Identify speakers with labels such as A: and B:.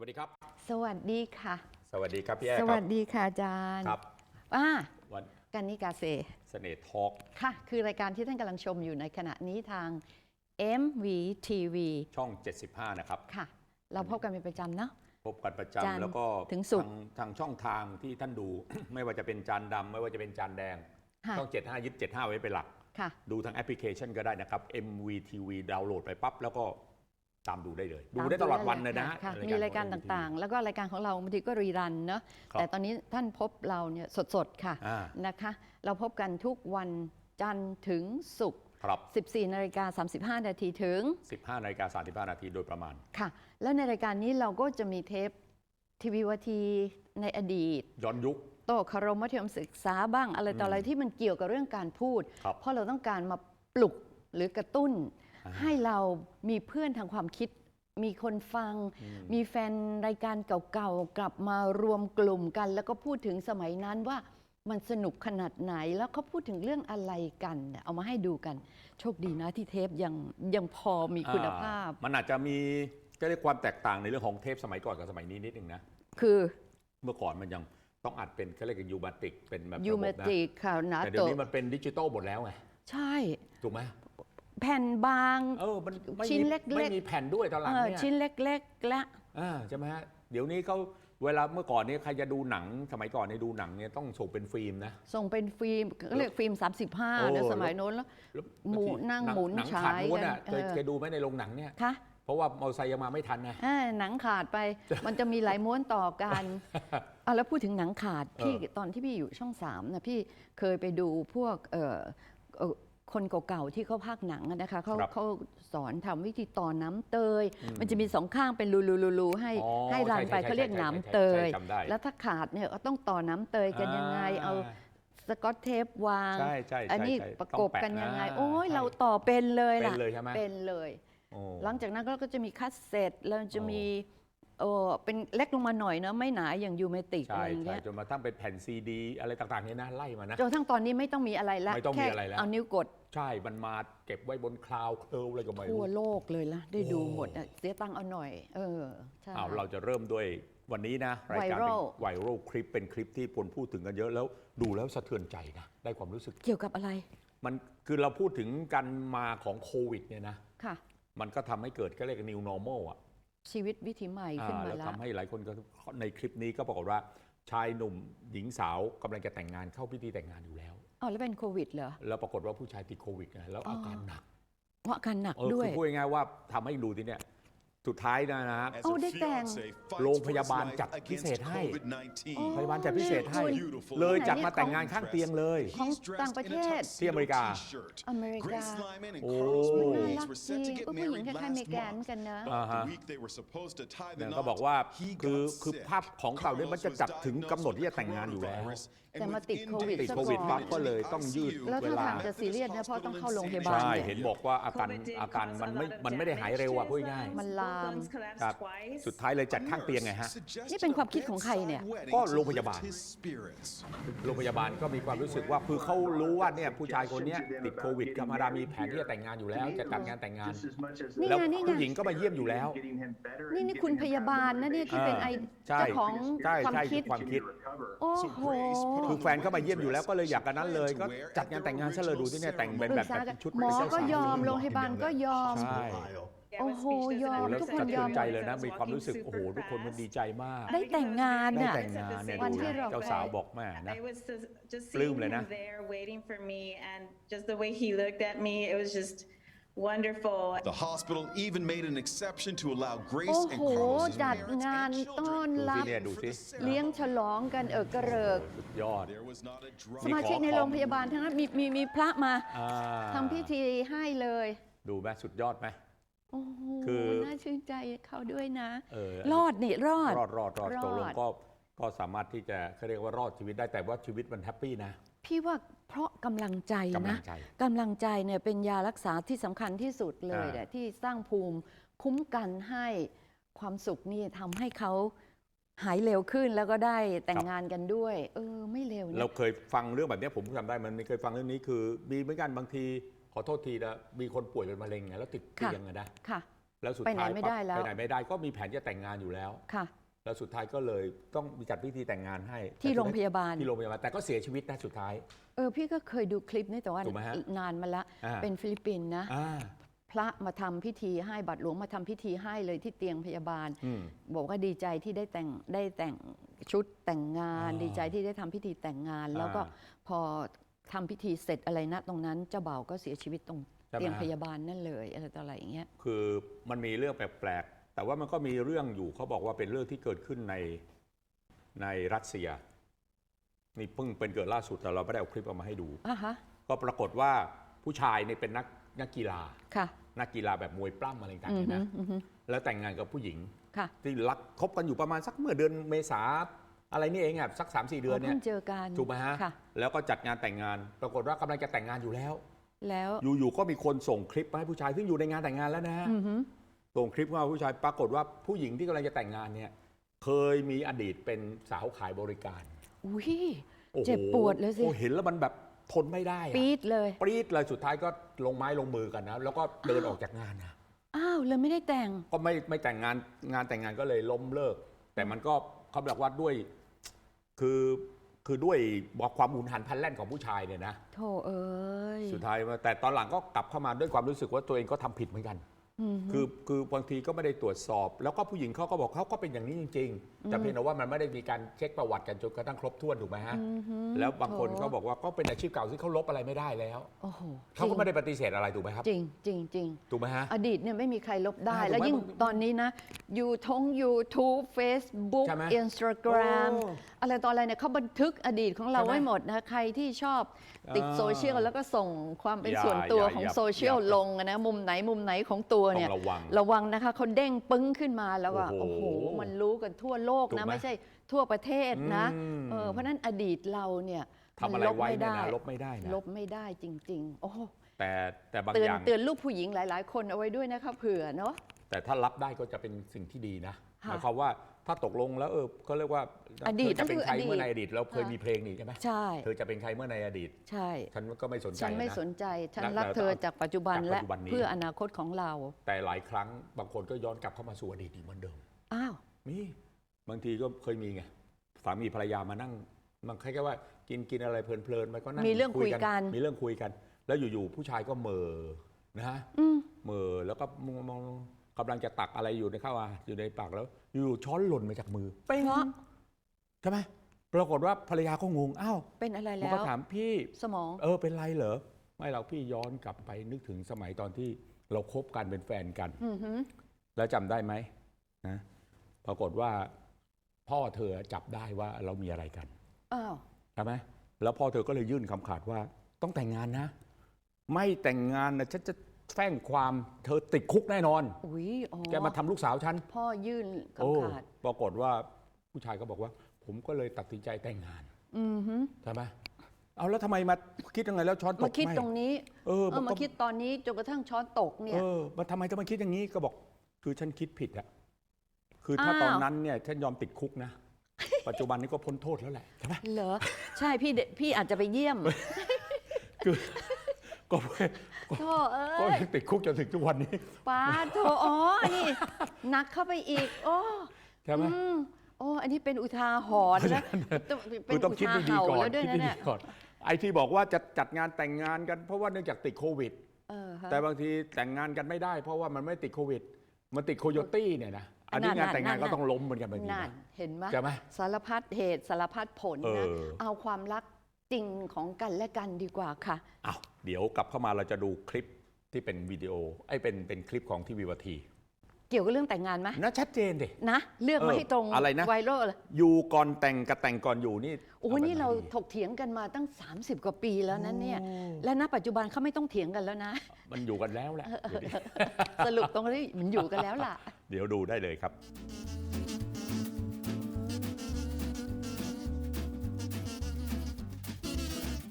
A: วัสดีครับ
B: สวัสดีค่ะ
A: สวัสดีครับพี่แอร์
B: ส
A: ค
B: วั
A: รั
B: ส
A: บ
B: ดีค่ะอาจารย์
A: ครับ
B: อ่า
A: วัน
B: กันนิกาเซ
A: เสน่ห์ทอล์ก
B: ค่ะ คือรายการที่ท่านกำลังชมอยู่ในขณะนี้ทาง MVTV
A: ช่อง 75 นะครับ
B: ค่ะ เราพบกันเป็นประจำเนาะ
A: พบกันประ
B: จันทร์
A: จำแล้วก็
B: ถึงศุกร์
A: ทางทางช่องทางที่ท่านดู ไม่ว่าจะเป็นจานดำไม่ว่าจะเป็นจานแดง
B: ค่ะ
A: ช่อง 75 ยึด 75 ไว้เป็นหลัก
B: ค่ะ
A: ดูทางแอปพลิเคชันก็ได้นะครับ MVTV ดาวน์โหลดไปปั๊บแล้วก็ ตามดูได้เลย ดูได้ตลอดวันเลยนะฮะ
B: ค่ะ
A: ใน
B: มีรายการ
A: ของ MVTV
B: ต่างๆ แล้วก็รายการของเราบางทีก็รีรันเนาะ
A: ครับ
B: แต่ตอนนี้ท่านพบเราเนี่ยสดๆค่ะ
A: อ่า
B: นะคะ เราพบกันทุกวันจันทร์ถึงศุกร์
A: ครับ
B: 14นาฬิกา35 นาทีถึง
A: 15นาฬิกา35 นาทีโดยประมาณ
B: ค่ะ แล้วในรายการนี้เราก็จะมีเทปทีวีวทีในอดีต
A: ย้อนยุค
B: โตคารมมัธยมศึกษาบ้างอะไรต่ออะไรที่มันเกี่ยวกับเรื่องการพูด
A: ครับ
B: เพราะเราต้องการมาปลุกหรือกระตุ้น
A: อ่า
B: ให้เรามีเพื่อนทางความคิด มีคนฟัง
A: อืม
B: มีแฟนรายการเก่าๆ กลับมารวมกลุ่มกัน แล้วก็พูดถึงสมัยนั้นว่ามันสนุกขนาดไหนแล้วเขาพูดถึงเรื่องอะไรกันเนี่ยเอามาให้ดูกัน โชคดีนะที่เทปยังยังพอมีคุณภาพ
A: อ่มันอาจจะมีก็เรียกความแตกต่างในเรื่องของเทปสมัยก่อนกับสมัยนี้นิดนึงนะ
B: คือ
A: เมื่อก่อนมันยังต้องอัดเป็นเขาเรียกกันยูบัติกเป็นแบบ
B: ยู
A: ระบบ
B: เม
A: นะ
B: ติกข่าวหนา
A: แต่เดี๋ย
B: โต
A: วนี้มันเป็นดิจิตอลหมดแล้วไง
B: ใช่
A: ถูกไหม
B: แผ่นบาง
A: เออมันไม่
B: ชิ้น
A: มี
B: เล็กๆ
A: ไม่มีแผ่นด้วยตอนหลัง
B: เออ
A: เนี่ย
B: ชิ้นเล็กๆและ
A: อ่าใช่ไหมฮะเดี๋ยวนี้เขาเวลาเมื่อก่อนเนี่ยใครจะดูหนัง สมัยก่อนเนี่ยดูหนังเนี่ยต้องส่งเป็นฟิล์มนะ
B: ส่งเป็นฟิล์มก็เรียกฟิล์ม 35
A: โอ้
B: นะสมัยโน้นแล้ว
A: แล้ว
B: หมุนนั่งหมุน
A: หนัง
B: ฉาย
A: ขาดม้วน
B: กัน
A: อะเคย
B: เออ
A: เคยดูไหมในโรงหนังเนี่ย
B: คะ
A: เพราะว่ามอเตอร์ไซค์ยังมาไม่ทันนะ
B: อ่าหนังขาดไป มันจะมีหลายม้วนต่อกันอะแล้วพูดถึงหนังขาด พี่
A: เออ
B: ตอนที่พี่อยู่ช่องสามนะพี่เคยไปดูพวกเอ่อเอ่อ คนเก่าๆที่เขาพากย์หนังอะนะคะเขา
A: ครับ
B: เขาสอนทำวิธีต่อน้ำเตย
A: อืม
B: มันจะมีสองข้างเป็นรูๆๆๆให้
A: อ๋อ
B: ให้รันไป
A: ใช่ใช่
B: เขาเรียก
A: ใช่
B: หน้ำ
A: ใช่
B: เตย
A: ใช่จำได้
B: แล้วถ้าขาดเนี่ยก็ต้องต่อน้ำเตยกันยังไงเอาสกอตเทปวาง
A: ใช่ใช่ใช่
B: อันนี้
A: ใช่
B: ประกบกันยังไง
A: ต้องแปะ
B: โอ้ย
A: ใช่
B: เราต่อเป็นเลย
A: เป็น
B: ล่ะ
A: เลยใช่ไหม
B: เป็นเลย
A: โอ้
B: หลังจากนั้นก็จะมีคัสเซ็ตแล้วจะ
A: โอ้
B: มี โอ้เป็นเล็กลงมาหน่อยเนอะไม่หนาอย่างยูเมติก
A: ใช่
B: อะไรอย่าง
A: ใช่
B: เงี้ย
A: จนมาตั้งเป็นแผ่นซีดี อะไรต่างๆเนี่ยนะไล่มานะ
B: จนทั้งตอนนี้ไม่ต้องมีอะไรแล้ว
A: ไม่ต้องมี
B: แค่
A: อะไรแล้ว
B: เอานิ้วกด
A: ใช่มันมาเก็บไว้บนคลาวด์เคลอะไรก็ไม่
B: ทั่
A: รู้
B: วโลกเลยละได้ดู
A: โอ้
B: หมดอะเสียตังค์เอาหน่อย เออใช่
A: อ้าวเราจะเริ่มด้วยวันนี้นะ รายการเป็น
B: Viral
A: ไวรัลคลิปเป็นคลิปที่คนพูดถึงกันเยอะแล้วดูแล้วสะเทือนใจนะ ได้ความรู้สึก
B: เกี่ยวกับอะไร
A: มันคือเราพูดถึงการมาของโควิดเนี่ยนะ
B: ค่ะ
A: มันก็ทำให้เกิดก็เรียก new normal อะ
B: ชีวิตวิถีใหม่ขึ้น
A: อ่า
B: มา
A: แล้ว
B: แล้ว
A: ทำให้หลายคนก็ในคลิปนี้ก็ปรากฏว่าชายหนุ่มหญิงสาวกำลังจะแต่งงานเข้าพิธีแต่งงานอยู่แล้ว
B: อ๋อแล้วเป็นโควิดเหรอ
A: แล้วปรากฏว่าผู้ชายติดโควิดไงแล้ว
B: อ๋อ
A: อาการหนัก
B: เพราะอาการหนัก
A: เออ
B: ด้ว
A: คื
B: ย
A: อพูดง่ายๆว่าทำให้ดูที่เนี่ย สุดท้ายนะนะ
B: Oh, they sang.
A: โรงพยาบาลจัดพิเศษให้พยาบาลจัดพิเศษให้ เลยจัดมาแต่งงานข้างเตียงเลย
B: ของต่างประเทศ
A: ที่อเมริกา
B: อเมริกา
A: โอ้
B: น่ารักดีก็ผู้หญิงคล้ายๆเมแกนกันนะ
A: อ่าฮะ เนี่ยก็บอกว่าคือคือภาพของเก่าเนี่ยมันจะจัดถึงกำหนดที่จะแต่งงานอยู่แล้ว
B: แต่มาติดโควิด
A: ติด
B: ซะ
A: โควิด
B: ก่อน
A: ปั๊บก็เลยต้องยืด
B: แล้ว
A: เว
B: ถ้า
A: ลา
B: ทางจะซีเรียสนะเพราะต้องเข้าโรงพยาบาล
A: ใช่
B: เนี่ย
A: เห็นบอกว่าอาการอาการมันไม่มันไม่ได้หายเร็วอะพูดง่าย
B: มันลาม
A: ครับ สุดท้ายเลยจัดข้างเตียงไงฮะ
B: นี่เป็นความคิดของใครเนี่ย
A: ก็โรงพยาบาล โรงพยาบาลก็มีความรู้สึกว่าคือเขารู้ว่าเนี่ยผู้ชายคนเนี้ยติดโควิดธรรมดามีแผนที่จะแต่งงานอยู่แล้ว จะจัดงานแต่งงาน
B: นี่ไง
A: แล้ว
B: นี่ไง
A: ผู้หญิงก็มาเยี่ยมอยู่แล้ว
B: นี่นี่คุณพยาบาลนะเนี่ยที่เป็นไอ
A: ใช่
B: เจ้าของ
A: ใช่
B: ความ
A: ใช่
B: คิด
A: ความคิด
B: โอ้โห
A: คือแฟนเข้ามาเยี่ยมอยู่แล้วก็เลยอยากกันนั้นเลย ก็จัดงานแต่งงานซะเลยดูที่เนี่ยแต่งเป็น
B: ปรึ
A: แบ
B: ก
A: บ
B: ษา
A: แบบ
B: กัน
A: ชุด
B: หมอ
A: เจ้า
B: ก็
A: สาวย
B: อมโรงพยาบาลก็ยอม
A: ใช่
B: โอ้โหยอม
A: โอ้แล้ว
B: ทุกค
A: สะ
B: นย
A: เทื
B: อ
A: อ
B: ม
A: นใจเลยนะมีความรู้สึกโอ้โหทุกคนมันดีใจมาก
B: ได้แต่งงาน
A: ได้
B: น่ะ
A: แต่งงานเนี่ย
B: วัน
A: ดู
B: ที่
A: นะ
B: เรา
A: เจ้าสาวบอกแม่นะ
C: I was just, just
A: ปลื้ม
C: seeing
A: เลยนะ
C: him there waiting for me and just the way he looked at me, it was just wonderful.
D: The hospital even made an exception to allow
B: โอ้
D: Grace
B: โห
D: and Carlos'
B: จัด
D: parents
B: งาน
D: and
B: ต้อน
D: children.
A: ดู
B: รั
A: สิ
B: บ
A: เนี่ยดูสิ
B: เลี้ยงฉลองกันเออกระเริก
A: สุดยอด
D: There was not a drop
B: สมาชิกในโรงพยาบาลทั้งนั้นมีมีมีพระมา
A: อ่า
B: ทำพิธีให้เลย
A: ดูไหมสุดยอดไหม
B: โอ้โห
A: คือ
B: น่าชื่นใจเขาด้วยนะ
A: เออ
B: รอดนี่รอด
A: รอดรอดรอด
B: รอด
A: ตกลงก็ก็สามารถที่จะเขาเรียกว่ารอดชีวิตได้แต่ว่าชีวิตมันแฮปปี้นะ
B: พี่ว่าเพราะกำลังใจ
A: กำลั
B: นะ
A: งใจ
B: กำลังใจเนี่ยเป็นยารักษาที่สำคัญที่สุดเลย
A: อ่า
B: เนี่ยที่สร้างภูมิคุ้มกันให้ความสุขนี่ทำให้เขาหายเร็วขึ้นแล้วก็ได้แต่งงานกันด้วย เออ ไม่เร็วนะ
A: เราเคยฟังเรื่องแบบเนี้ยผมจำได้มันมีเคยฟังเรื่องนี้คือมีเหมือนกันบางทีขอโทษทีนะมีคนป่วยเป็นมะเร็งไงแล้วติดเตียงอะนะ
B: ค่ะ
A: แล้วสุด
B: ไปไหน
A: ท้าย
B: ไม่
A: ปั๊บ
B: ได้แล้ว
A: ไปไหนไม่ได้ก็มีแผนจะแต่งงานอยู่แล้ว
B: ค่ะ
A: แล้วสุดท้ายก็เลยต้องมีจัดพิธีแต่งงานให้
B: ที่
A: แต่
B: โรงพยาบาล
A: ที่โรงพยาบาลแต่ก็เสียชีวิตนะสุดท้าย
B: เออพี่ก็เคยดูคลิปนี้แต่ว่า
A: ถูกไหมฮะ
B: นานมาละ
A: อ่า
B: เป็นฟิลิปปินส์นะ
A: อ่า
B: พระมาทำพิธีให้บัตรหลวงมาทำพิธีให้เลยที่เตียงพยาบาล
A: อืม
B: บอกว่าดีใจที่ได้แต่งได้แต่งชุดแต่งงาน
A: อ่า
B: ดีใจที่ได้ทำพิธีแต่งงาน แล้วก็
A: อ่า
B: พอทำพิธีเสร็จอะไรนะตรงนั้นเจ้าบ่าวก็เสียชีวิตตรง
A: ใช่ไหม
B: เตียงพยาบาลนั่นเลยอะไรต่ออะไรอย่างเงี้ย
A: คือมันมีเรื่องแปลกๆ แต่ว่ามันก็มีเรื่องอยู่เขาบอกว่าเป็นเรื่องที่เกิดขึ้นในในรัสเซีย นี่เพิ่งเป็นเกิดล่าสุดแต่เราไม่ได้เอาคลิปออกมาให้ดู
B: อะฮะ
A: ก็ปรากฏว่าผู้ชายเนี่ยเป็นนักนักกีฬา
B: ค่ะ
A: นักกีฬาแบบมวยปล้ำอะไรต่าง
B: อื
A: ๆ
B: อ
A: เนี่ย
B: ฮึ
A: นะ
B: อือฮึ
A: แล้วแต่งงานกับผู้หญิง
B: ค่ะ
A: ที่รักคบกันอยู่ประมาณสักเมื่อเดือนเมษาอะไรนี่เองอะสัก3าสี่เดือน
B: อ๋อ
A: เนี่ย
B: เพิ่งเจอกัน
A: ถูกไหมฮะ
B: ค่ะ
A: แล้วก็จัดงานแต่งงาน ปรากฏว่ากำลังจะแต่งงานอยู่แล้ว
B: แล้ว
A: อยู่ๆก็มีคนส่งคลิปมาให้ผู้ชายซึ่งอยู่ในงานแต่งงานแล้วนะฮะ
B: อือฮึ
A: ส่งคลิปมาผู้ชายปรากฏว่าผู้หญิงที่กำลังจะแต่งงานเนี่ย เคยมีอดีตเป็นสาวขายบริการ
B: อุ้ย
A: โอ้โห
B: เจ็บปวดเลยสิ
A: โอ้เห็นแล้วมันแบบทนไม่ได้อะ
B: ปี๊ดเลย
A: ปรี๊ดเลยสุดท้ายก็ลงไม้ลงมือกันนะ แล้วก็เดินออกจากงานนะ
B: อ้าวเลยไม่ได้แต่ง
A: ก็ไม่ไม่แต่งงานงานแต่งงานก็เลยล้มเลิก แต่มันก็เขาบอกว่าด้วย คือคือด้วยบอกความหุนหันพลันแล่นของผู้ชายเนี่ยนะ
B: โธ่เอ้ย
A: สุดท้ายมาแต่ตอนหลังก็กลับเข้ามาด้วยความรู้สึกว่าตัวเองก็ทำผิดเหมือนกัน
B: อืม
A: คือคือบางทีก็ไม่ได้ตรวจสอบ แล้วก็ผู้หญิงเขาก็บอกเขาก็เป็นอย่างนี้จริง ๆ แต่เพียงแต่ว่ามันไม่ได้มีการเช็คประวัติกันจนกระทั่งครบถ้วนถูกไหมฮะ
B: อือฮึ
A: แล้วบางคน
B: โถ
A: เขาบอกว่าก็เป็นอาชีพเก่าที่เขาลบอะไรไม่ได้แล้ว
B: โอ้โห
A: เขาก็ไม่ได้ปฏิเสธอะไรถูกไหมครับ
B: จริงจริงจริง
A: ถูกไหมฮะ
B: อดีตเนี่ยไม่มีใครลบได้
A: อ่า
B: แล้ว
A: ถูกไหม
B: ยิ่ง
A: บาง
B: ตอนนี้นะยูทง YouTube Facebook
A: ใช่ไหม
B: Instagram
A: โอ้
B: อะไรตอนอะไรเนี่ยเขาบันทึกอดีตของเรา
A: ใช่ไหม
B: ไว้หมดนะใครที่ชอบติด
A: อ่า
B: โซเชียลแล้วก็ส่งความเป็น
A: อย่า
B: ส่วนตัว
A: อย่า
B: ของ
A: อย่า
B: โซเชียล
A: อย่า
B: ลงอะนะมุมไหนมุมไหนของตัว
A: ต้อ
B: เนี่ย
A: งระวัง
B: ระวังนะคะเขาเด้งปึ้งขึ้นมาแล้วว่า
A: โอ้
B: โอ้
A: โห
B: โหมันรู้กันทั่วโลก
A: ถูก
B: นะ
A: ไหม
B: ไม่ใช่ทั่วประเทศนะ
A: อืม
B: เออเพราะฉะนั้นอดีตเราเนี่ย
A: ทำอะไร
B: มันลบ
A: ไว้
B: ไม่
A: เนี่ย
B: ได้
A: นะลบไม่ได้นะ
B: ลบไม่ได้จริง ๆ โอ้โห
A: แต่แต่บาง
B: เตือ
A: อนย่าง
B: เตือนลูกผู้หญิงหลาย ๆ คนเอาไว้ด้วยนะคะเผื่อเนาะ
A: แต่ถ้ารับได้ก็จะเป็นสิ่งที่ดีนะห
B: ค่ะ
A: มายความว่า ถ้าตกลงแล้วเออเขาเรียกว่า
B: อดีต
A: เธอจะเป็นใคร
B: ก็คืออดีต
A: เมื่อในอดีตเราเคย
B: ค่ะ
A: มีเพลงนี่ใช่ไหม
B: ใช่
A: เธอจะเป็นใครเมื่อในอดีต
B: ใช่
A: ฉันก็ไม่สนใจ
B: ฉันไม่
A: นะ
B: สนใจ ฉัน
A: แล้ว
B: รัก
A: แล้ว
B: เธอจากปัจจุบัน
A: จากปั
B: และ
A: จจุบันนี้
B: เพื่ออนาคตของเรา
A: แต่หลายครั้งบางคนก็ย้อนกลับเข้ามาสู่อดีตอีกเหมือนเดิม
B: อ้าว
A: มีบางทีก็เคยมีไงสามีภรรยามานั่งมันคล้ายๆว่ากินกินอะไรเพลินๆมันก็นั่ง
B: มีเรื่องคุยกัน
A: มีเรื่องคุยกัน แล้วอยู่ๆผู้ชายก็เหม่อนะฮะ
B: อืม
A: เหม่อแล้วก็มองมองกำลังจะตักอะไรอยู่ในข้าวอาอยู่ในปากแล้ว อยู่ๆช้อนหล่นมาจากมือเป้ง
B: เพราะ
A: ใช่ไหมปรากฏว่าภรรยาก็งงอ้าว
B: เป็นอะไร
A: มัน
B: แล้
A: ก็
B: ว
A: ถามพี่
B: สมอง
A: เออเป็นไรเหรอไม่เราพี่ย้อนกลับไปนึกถึงสมัยตอนที่เราคบกันเป็นแฟนกัน
B: อือหือ
A: แล้วจำได้ไหมนะปรากฏว่าพ่อเธอจับได้ว่าเรามีอะไรกัน
B: อ้าว
A: ใช่ไหมแล้วพ่อเธอก็เลยยื่นคำขาดว่าต้องแต่งงานนะ ไม่แต่งงานนะฉันจะ แฟ้งความเธอติดคุกแน่นอน
B: อุ้ยอ๋อ
A: แกมาทำลูกสาวฉัน
B: พ่อยื่น
A: โอ้
B: คำขาด
A: ปรากฏว่าผู้ชายก็บอกว่า ผมก็เลยตัดสินใจแต่งงาน
B: อือหือ
A: ใช่ไหมเอาแล้วทำไมมาคิดยังไงแล้วช้อนตก
B: มาคิด
A: ไม่
B: ตรงนี้
A: เออ
B: เออ
A: บอก
B: มา
A: ก็
B: คิดตอนนี้จนกระทั่งช้อนตกเนี่ย
A: เออมาทำไมจะมาคิดอย่างนี้ก็บอก คือฉันคิดผิดอะคือถ้า
B: อ้าว
A: ตอนนั้นเนี่ยฉันยอมติดคุกนะ ปัจจุบันนี้ก็พ้นโทษแล้วแหละใช่ไหม
B: เหรอ ใช่พี่เดพี่อาจจะไปเยี่ยม
A: คือก็
B: โธ่เอ้
A: ก็
B: ย
A: ยังติดคุกจนถึงทุกวันนี้
B: ป้าโธ่อ๋อนี่หนักเข้าไปอีก โอ้
A: ใช่ไหม
B: อืมโอ้อันนี้เป็นอุทาหรณ์นะต้องเป็
A: คื
B: น
A: อต้อง
B: อุ
A: คิด
B: ทา
A: ดี
B: เห่า
A: ๆก่อน
B: แล้วด้วย
A: คิด
B: นะ
A: ดี
B: เนี่ย
A: ๆก่อนไอ้ที่บอกว่าจะจัดงานแต่งงานกันเพราะว่าเนื่องจากติดโควิด
B: เออฮะ
A: แต่บางทีแต่งงานกันไม่ได้ เพราะว่ามันไม่ติดโควิด มันติดโคโยตี้เนี่ยนะอันนี้
B: นั่น
A: งานแต่งงาน
B: นั่น
A: ก็ต้องล้มเหมือนกันบางที
B: นั่น
A: นะ
B: เห็นไหม
A: ใช่ไหม
B: สารพัดเหตุสารพัดผล
A: เอ
B: นะ
A: อ
B: เอาความรัก จริงของกันและกันดีกว่าค่ะ
A: อ้าวเดี๋ยวกลับเข้ามาเราจะดูคลิปที่เป็นวิดีโอไอ้เป็นเป็นคลิปของทีวีวัที
B: เกี่ยวกับเรื่องแต่งงานไหม
A: น่าชัดเจนดิ
B: นะ เลือกมา
A: เออ
B: ให้ตรง
A: อะไรนะ
B: ไวรัลเลย
A: อยู่ก่อนแต่งกับแต่งก่อนอยู่นี่
B: โอ้
A: อแบบ
B: นี่เรา
A: ไหดี
B: ถกเถียงกันมาตั้ง 30 กว่าปีแล้วนะเนี่ย
A: โอ้
B: และณปัจจุบันเขาไม่ต้องเถียงกันแล้วนะ
A: มันอยู่กันแล้วแหละเดี๋ยวนี้
B: สรุปตรงนี้มันอยู่กันแล้วล่ะ
A: เดี๋ยวดูได้เลยครับ